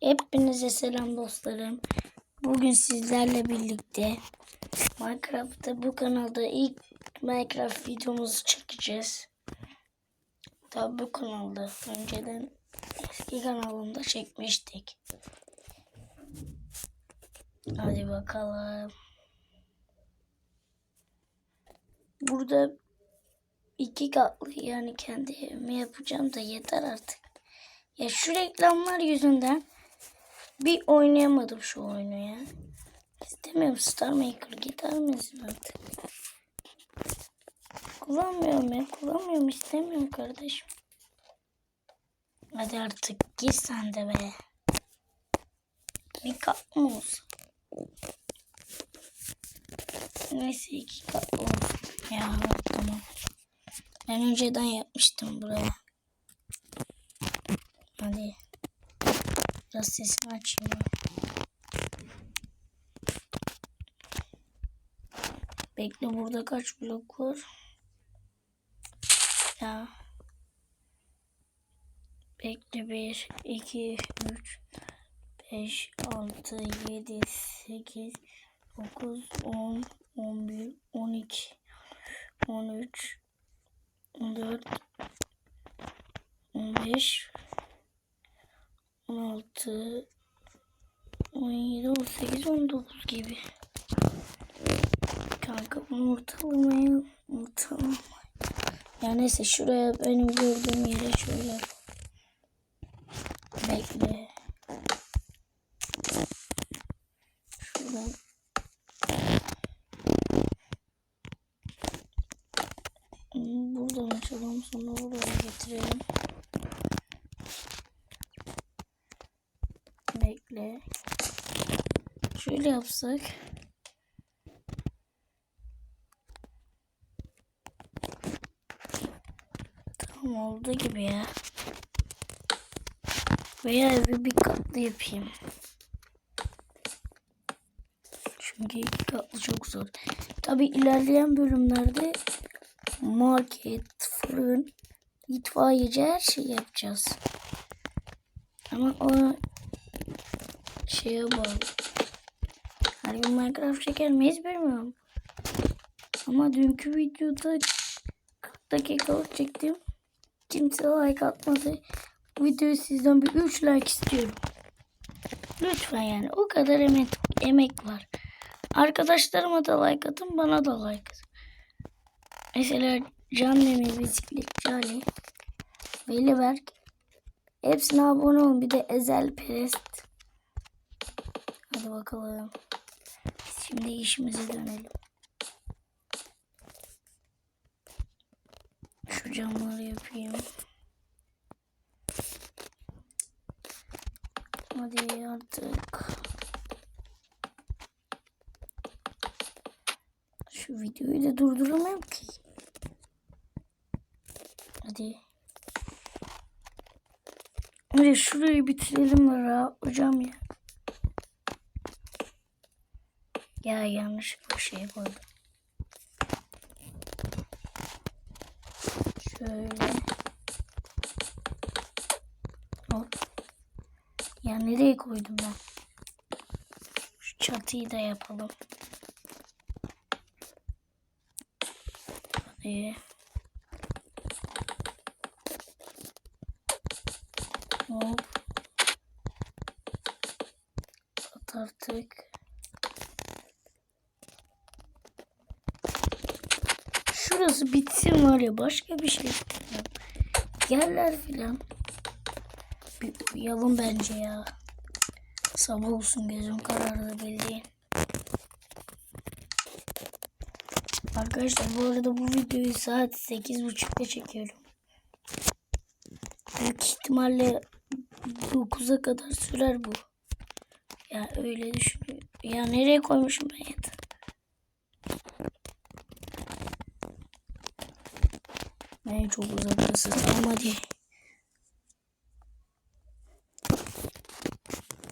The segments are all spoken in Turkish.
Hepinize selam dostlarım. Bugün sizlerle birlikte Minecraft'ta bu kanalda ilk Minecraft videomuzu çekeceğiz. Tabi bu kanalda önceden eski kanalımda çekmiştik. Hadi bakalım. Burada iki katlı yani kendi evimi yapacağım da yeter artık. Ya şu reklamlar yüzünden bir oynayamadım şu oyunu ya. İstemiyorum Star Maker gider misin artık? Kullanmıyorum ya kullanmıyorum istemiyorum kardeşim. Hadi artık gir sen de be. Bir kat mı olsun? Neyse iki kat olsun. Ya tamam. Ben önceden yapmıştım buraya. Hadi. Biraz sesini açayım. Bekle burada kaç blok var? Ya. Bekle 1, 2, 3, 5, 6, 7, 8, 9, 10, 11, 12, 13, 14, 15, 16, 17, 18, 19 gibi. Kanka bunu ortalamayı ortalama. Ya neyse şuraya benim gördüğüm yere şöyle. Bekle. Şuradan. Buradan açalım sonra buraya getirelim. Bekle. Şöyle yapsak. Tamam oldu gibi ya. Veya evi bir katlı yapayım. Çünkü iki katlı çok zor. Tabi ilerleyen bölümlerde market, fırın, itfaiyeci her şeyi yapacağız. Ama o şeye bağlı. Her gün Minecraft çeker miyiz bilmiyorum. Ama dünkü videoda 40 dakikalık çektim. Kimse like atmadı. Bu videoyu sizden bir 3 like istiyorum. Lütfen yani o kadar emek, emek var. Arkadaşlarıma da like atın bana da like atın. Mesela Can Demir Bisikletçi Ali, Veli Berk. Hepsine abone olun. Bir de Ezel Perest. Hadi bakalım. Şimdi işimize dönelim. Şu camları yapayım. Hadi artık. Şu videoyu da durduramam ki. Hadi. Hadi şurayı bitirelim de rahatlayacağım ya. Ya yanlışlıkla şey koydum. Şöyle. Hop. Ya nereye koydum ben? Şu çatıyı da yapalım. Hadi. Hop. At. Şurası ya başka bir şey istemiyorum. Yerler filan. Uyuyalım bence ya. Sabah olsun gözüm karardı bildiğin. Arkadaşlar bu arada bu videoyu saat 8.30'da çekiyorum. Büyük ihtimalle 9'a kadar sürer bu. Ya öyle düşünüyorum. Ya nereye koymuşum ben En çok uzaklısı. Tamam hadi.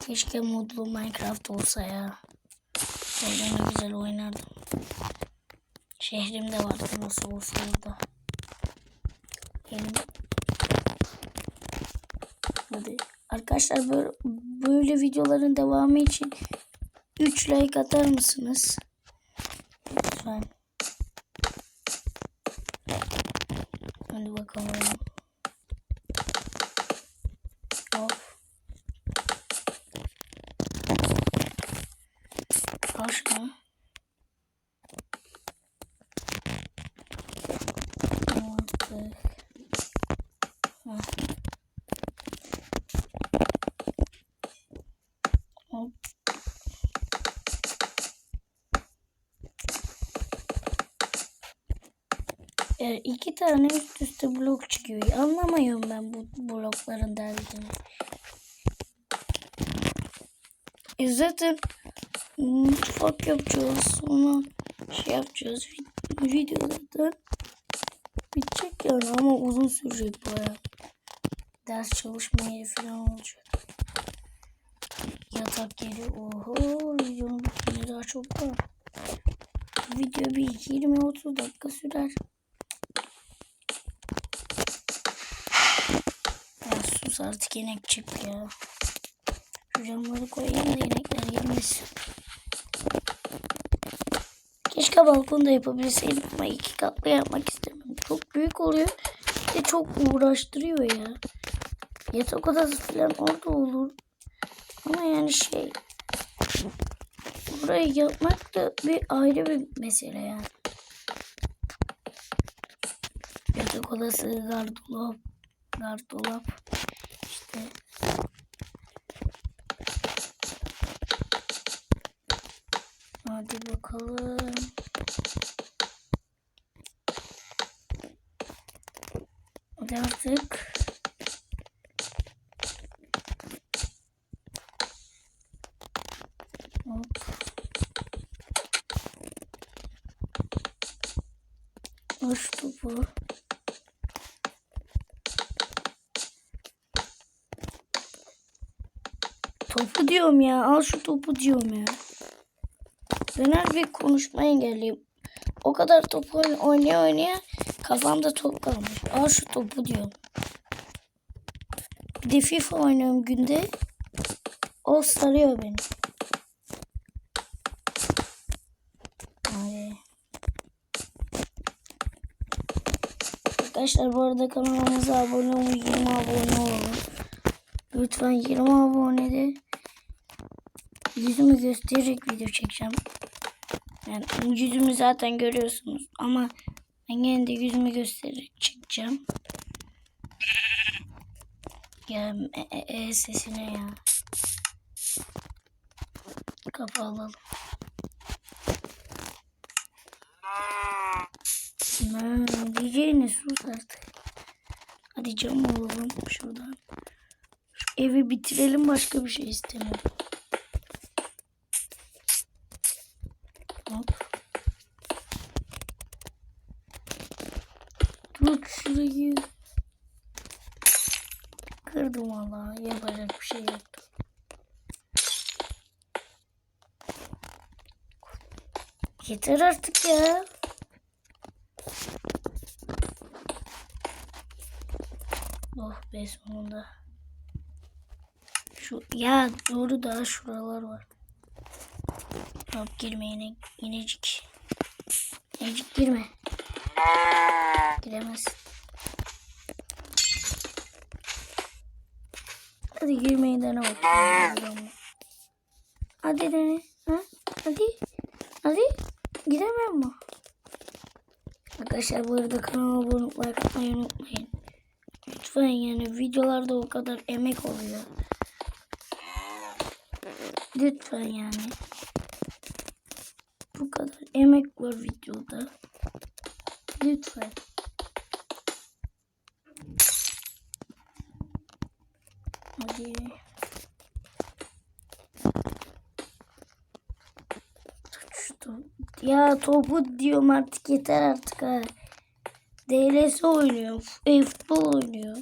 Keşke modlu Minecraft olsa ya. Orada ne güzel oynardım. Şehrimde vardı nasıl olsa orada. Benim. Hadi Arkadaşlar böyle, böyle videoların devamı için 3 like atar mısınız? Lütfen. Hadi bakalım. Of. Al şunu. Aldık. Heh. Hop. Evet, iki tane üst üste blok çıkıyor. Anlamıyorum ben bu blokların derdini. E zaten mutfak yapacağız. Sonra şey yapacağız. vid- Video zaten bitecek yani ama uzun sürecek baya. Ders çalışma yeri falan olacak. Yatak yeri. Oho videonun bitmeye daha çok var. Video bir 20-30 dakika sürer. Sus artık inek çık ya. Şu camları koyayım da inekler girmesin. Keşke balkonda yapabilseydim ama iki katlı yapmak istemem. Çok büyük oluyor ve çok uğraştırıyor ya. Yatak odası falan orada olur. Ama yani şey burayı yapmak da bir ayrı bir mesele yani. Yatak odası, gardırop, gardırop işte Hadi bakalım. Hadi artık. Hoş topu. Topu diyorum ya. Al şu topu diyorum ya. Ben bir konuşma engelliyim. O kadar top oyn- oynaya oynaya kafamda top kalmış. Al şu topu diyorum. Bir de FIFA oynuyorum günde. O sarıyor beni. Hadi. Arkadaşlar bu arada kanalımıza abone olun. 20 abone olun. Lütfen 20 abonede yüzümü gösterecek video çekeceğim. Yani yüzümü zaten görüyorsunuz ama ben yine de yüzümü göstererek çıkacağım. Ya e, e, e sesine ya. Kapalı. Ne diyeceğine sus artık. Hadi cam alalım şuradan. Şu evi bitirelim başka bir şey istemiyorum. Hop. Şurayı. Kırdım valla. Yapacak bir şey yoktu. Yeter artık ya. Be sonunda. Şu ya doğru daha şuralar var. Hop girme yine inecik. İnecik girme. Giremez. Hadi girmeyi dene bakalım. Hadi dene. Ha? Hadi. Hadi. Gidemem mi? Arkadaşlar bu arada kanalıma abone olmayı unutmayın. Lütfen yani videolarda o kadar emek oluyor. Lütfen yani. Bu kadar emek var videoda. Lütfen. Hadi. Ya topu diyorum artık yeter artık ha. DLS oynuyor. E-futbol oynuyor.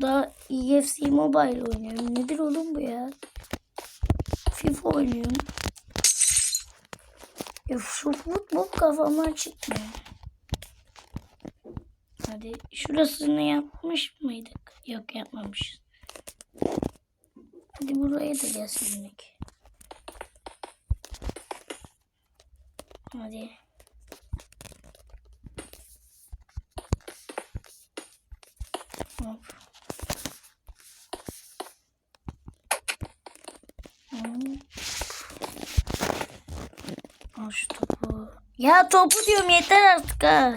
Daha EFC Mobile oynuyorum. Nedir oğlum bu ya? FIFA oynuyorum. Ya şu futbol kafamdan çıkmıyor. Hadi şurasını yapmış mıydık? Yok yapmamışız. buraya da gelsin. Hadi. Hop. Hmm. Al şu topu. Ya topu diyorum yeter artık ha.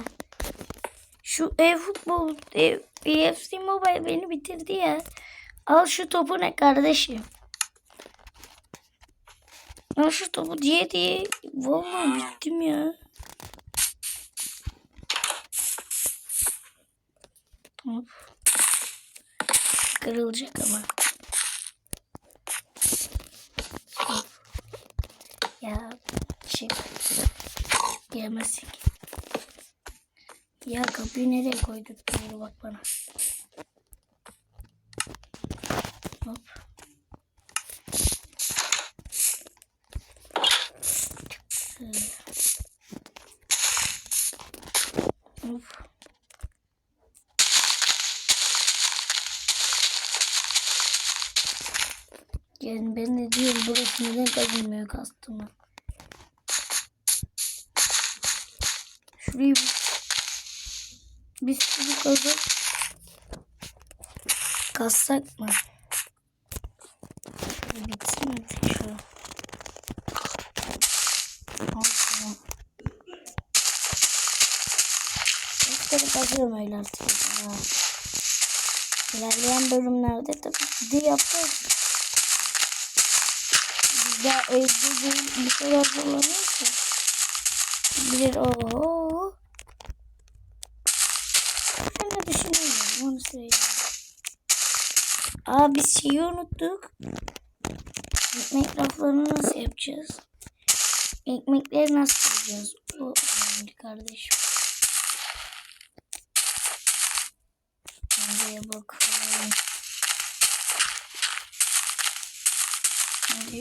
Şu ev futbol, ev, EFC Mobile beni bitirdi ya. Al şu topu ne kardeşim. Al şu topu diye diye. Vallahi bittim ya. Hop. Kırılacak ama. Hop. Ya çık. Yemezsin ki. Ya kapıyı nereye koyduk? Doğru bak bana. Hop. Hop. Yani ben de diyorum burası neden kazınmıyor kastımı. Bir, bir sürü kazıp kazsak mı? Bitsin artık şu. Tamam. Üstleri kazıyorum öyle artık. İlerleyen bölümlerde tabii de yaparız. Biz daha evde değil, bu kadar zorlanıyorsa. Bilir ooo. Ben de düşünüyorum onu söyleyeyim. Aa biz şeyi unuttuk. Ekmek raflarını nasıl yapacağız? Ekmekleri nasıl yapacağız? O önemli kardeşim. Nereye bakalım. Hadi.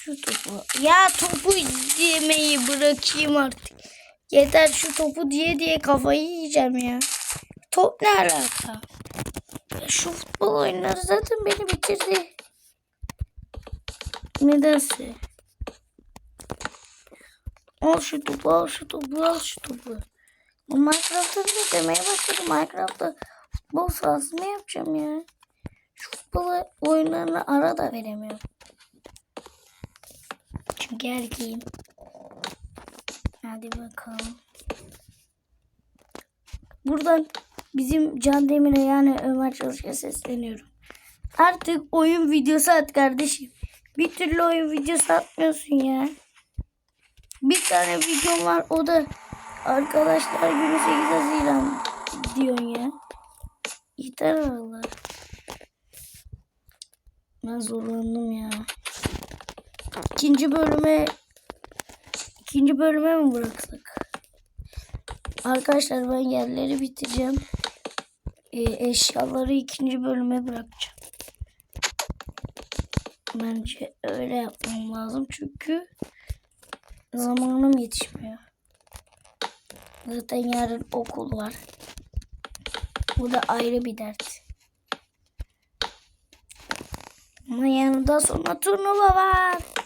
Şu topu. Ya topu yemeyi bırakayım artık. Yeter şu topu diye diye kafayı yiyeceğim ya. Top ne alaka? Ya şu futbol oyunları zaten beni bitirdi. Nedense. Al şu topu, al şu topu, al şu topu. Minecraft'ta bile demeye başladım. Minecraft'ta futbol sahası mı yapacağım ya? Şu futbol oyunlarına ara da veremiyorum. Çünkü erkeğim. Hadi bakalım. Buradan bizim Can Demir'e yani Ömer Çalış'a sesleniyorum. Artık oyun videosu at kardeşim. Bir türlü oyun videosu atmıyorsun ya. Bir tane videom var o da arkadaşlar günü 8 Haziran diyorsun ya. Yeter valla. Ben zorlandım ya. İkinci bölüme ikinci bölüme mi bıraksak? Arkadaşlar ben yerleri bitireceğim. Ee, eşyaları ikinci bölüme bırakacağım. Bence öyle yapmam lazım çünkü zamanım yetişmiyor. Zaten yarın okul var. Bu da ayrı bir dert. Ama yanında sonra turnuva var.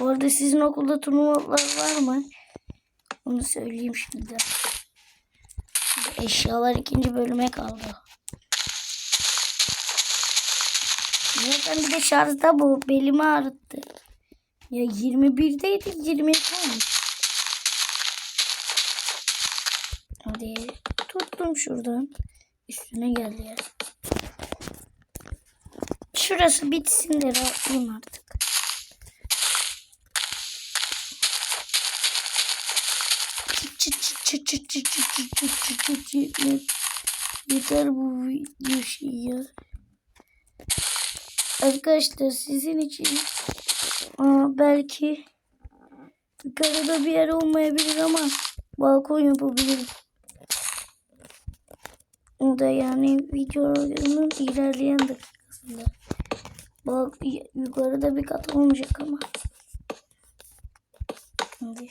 Bu arada sizin okulda turnuvalar var mı? Onu söyleyeyim şimdi. Eşyalar ikinci bölüme kaldı. Zaten bir de şarjda bu. Belimi ağrıttı. Ya 21'deydi 20 olmuş. Hadi tuttum şuradan. Üstüne geldi ya. Şurası bitsin de rahatlayayım artık. Çıt. Yeter bu video şey ya. Arkadaşlar sizin için aa, belki yukarıda bir yer olmayabilir ama balkon yapabilirim. O da yani videonun ilerleyen dakikasında. Bak yukarıda bir kat olmayacak ama. Şimdi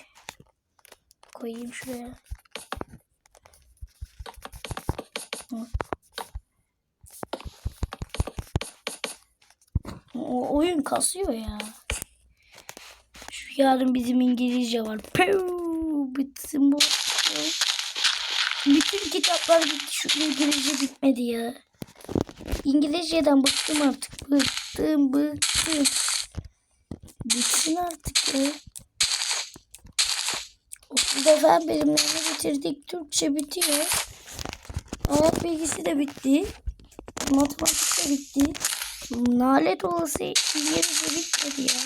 koyayım şuraya. Hop. O oyun kasıyor ya. Şu yarın bizim İngilizce var. Pew, bitsin bu. Bütün kitaplar bitti. Şu İngilizce bitmedi ya. İngilizceden bıktım artık. Bıktım bıktım. Bitsin artık ya. Okulda fen birimlerini bitirdik. Türkçe bitiyor. Hayat bilgisi de bitti. Matematik de bitti. Nalet olası İngilizce bitmedi ya.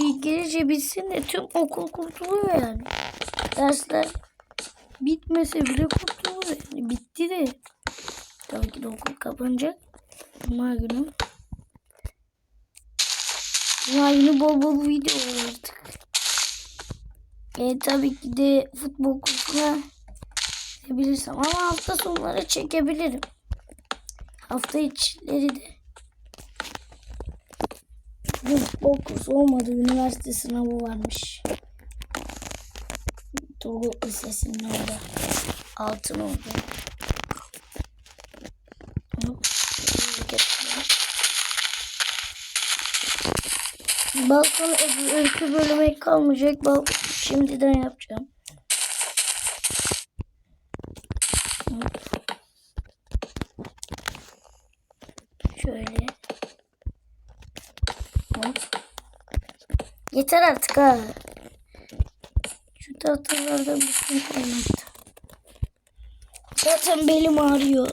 İngilizce bitsin de tüm okul kurtuluyor yani. Dersler bitmese bile kurtuluyor yani. Bitti de. Tabii ki de okul kapanacak. Cuma günü. Cuma günü bol bol video artık. E tabii ki de futbol kursuna gidebilirsem ama hafta sonları çekebilirim. Hafta içleri de. Bugün futbol olmadı. Üniversite sınavı varmış. Turgut Lisesi'nin orada. Altın oldu. Balkon öykü bölüme kalmayacak. Bal şimdiden yapacağım. Şöyle. Hop. Yeter artık ha. Şu tahtalardan bütün kaynaktı. Zaten belim ağrıyor.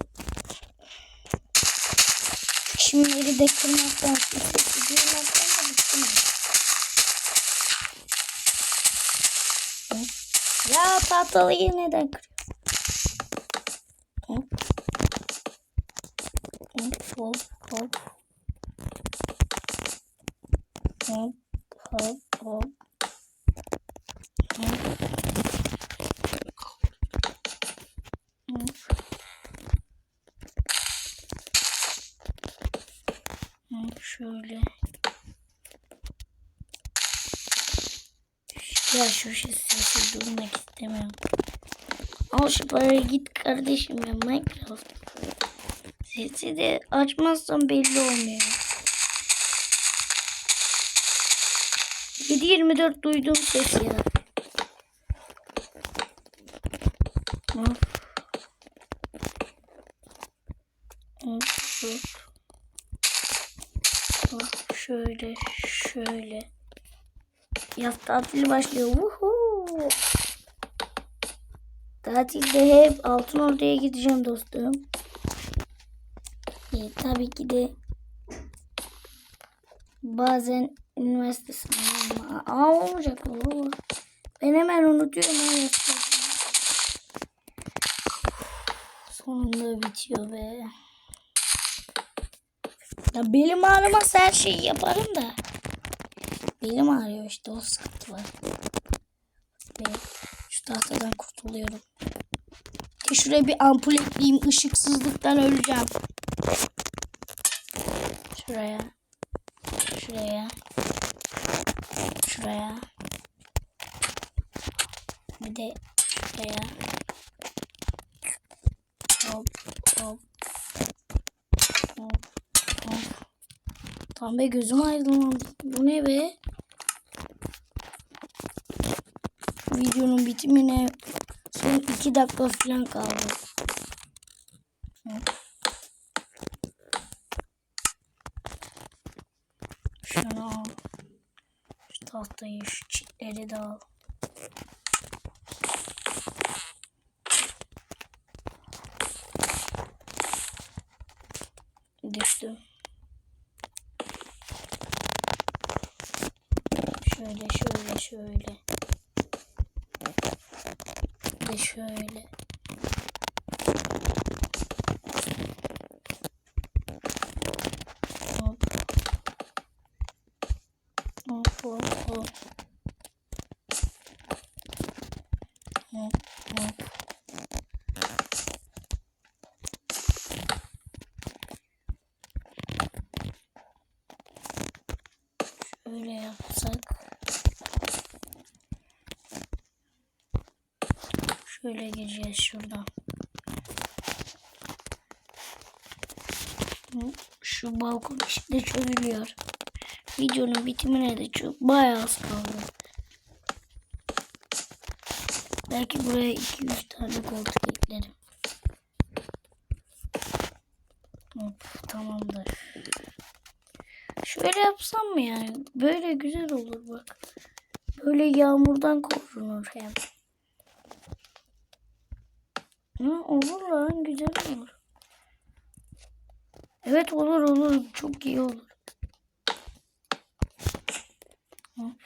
Şimdileri de kırmaktan, sesi duymaktan da bıktım. Ya tahtalıyı neden kırıyor? Hop. Hop hop hop. Hop hop hop. Şöyle. Şey sesi durmak istemiyorum. Al şu parayı git kardeşim ya Minecraft. Sesi de açmazsam belli olmuyor. 7-24 duydum ses ya. Of, of. Of, şöyle şöyle. Yaz tatili başlıyor. Woohoo. Tatilde hep altın ortaya gideceğim dostum. E, tabii ki de bazen üniversite sınavı Aa olmayacak o. Ben hemen unutuyorum. Ha, Sonunda bitiyor be. Ya belim ağrımaz her şeyi yaparım da. Belim ağrıyor işte o sıkıntı var. Ve şu tahtadan kurtuluyorum. Ki şuraya bir ampul ekleyeyim. ışıksızlıktan öleceğim. Şuraya. Şuraya. Şuraya. Bir de şuraya. Hop hop. Hop hop. Tam be gözüm aydınlandı. Bu ne be? Videonun bitimine son iki dakika falan kaldı. Şunu al. Şu tahtayı, şu çitleri de al. Düştü. Şöyle şöyle şöyle. Ve şöyle. Hop. Hop hop hop. Hop hop. Şöyle yapsak. Şöyle gireceğiz şuradan. Şu balkon işte çözülüyor. Videonun bitimine de çok bayağı az kaldı. Belki buraya 2-3 tane koltuk eklerim. Hop, tamamdır. Şöyle yapsam mı yani? Böyle güzel olur bak. Böyle yağmurdan korunur hem. Hı, olur lan güzel olur. Evet olur olur. Çok iyi olur. Hop.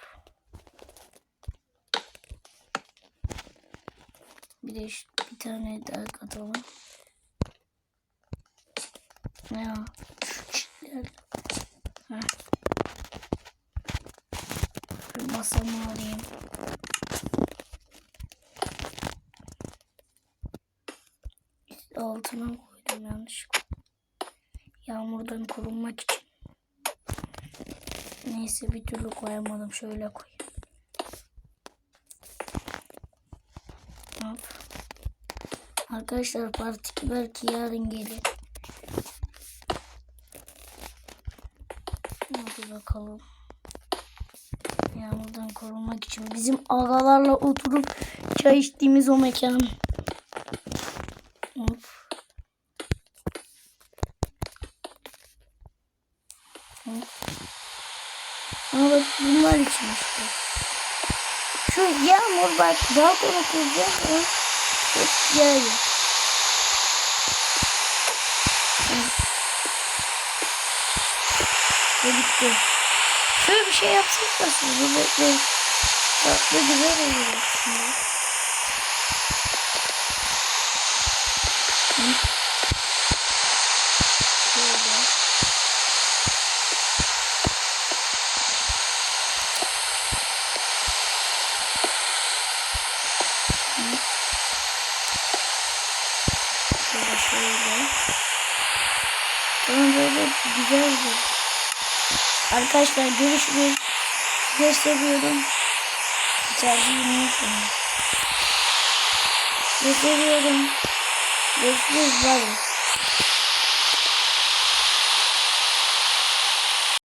Bir de şu- bir tane daha katalım. Ya. Heh. Masamı alayım. Altına koydum yanlışlıkla. Yağmurdan korunmak için. Neyse bir türlü koyamadım. Şöyle koyayım. Hop. Arkadaşlar part 2 belki yarın gelir. Hadi bakalım. Yağmurdan korunmak için bizim ağalarla oturup çay içtiğimiz o mekan. Hop. Hop. Ama bak işte. Şu yağmur bak balkona kuracağım. Hep yağıyor. Ve bitti. Şöyle bir şey yapsak da siz bu böyle tatlı güzel olur aslında. Hı. Şöyle. Şöyle şöyle. Tamam böyle güzel olur. Arkadaşlar görüşürüz. Sizi seviyorum. İçeride seviyorum. Görüşürüz. Bye.